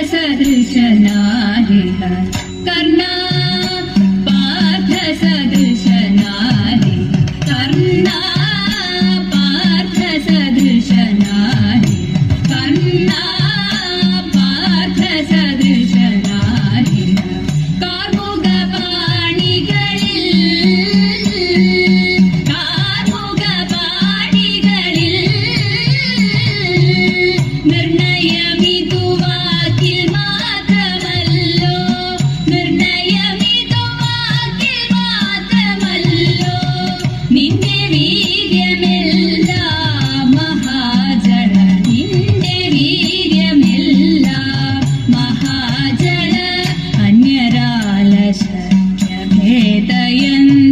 Sir सनारिह करना। 的缘。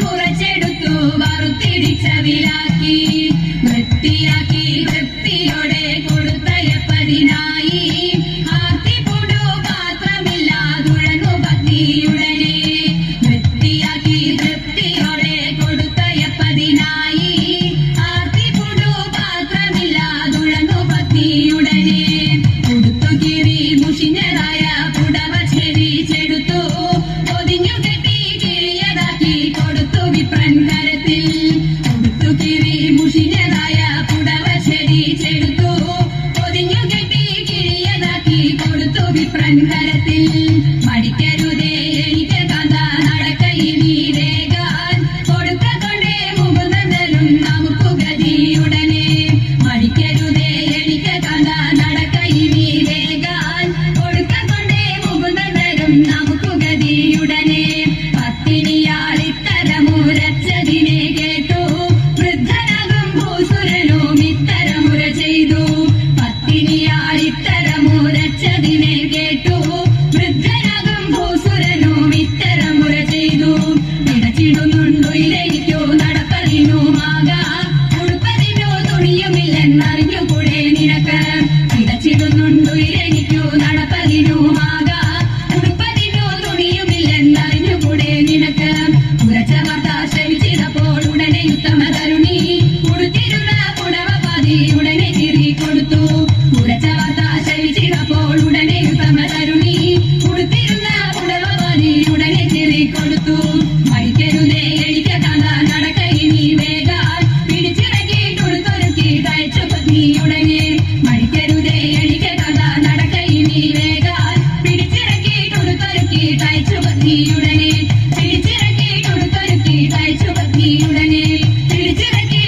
കുറച്ചെടുത്തു വറുത്തിരിച്ചവിലാക്കി വൃത്തിയാക്കി വൃത്തിയോടെ കൊടുത്തയപ്പതിനായി ആർത്തിപ്പൊടു പാത്രമില്ലാതുഴങ്ങു പത്തിയുടെ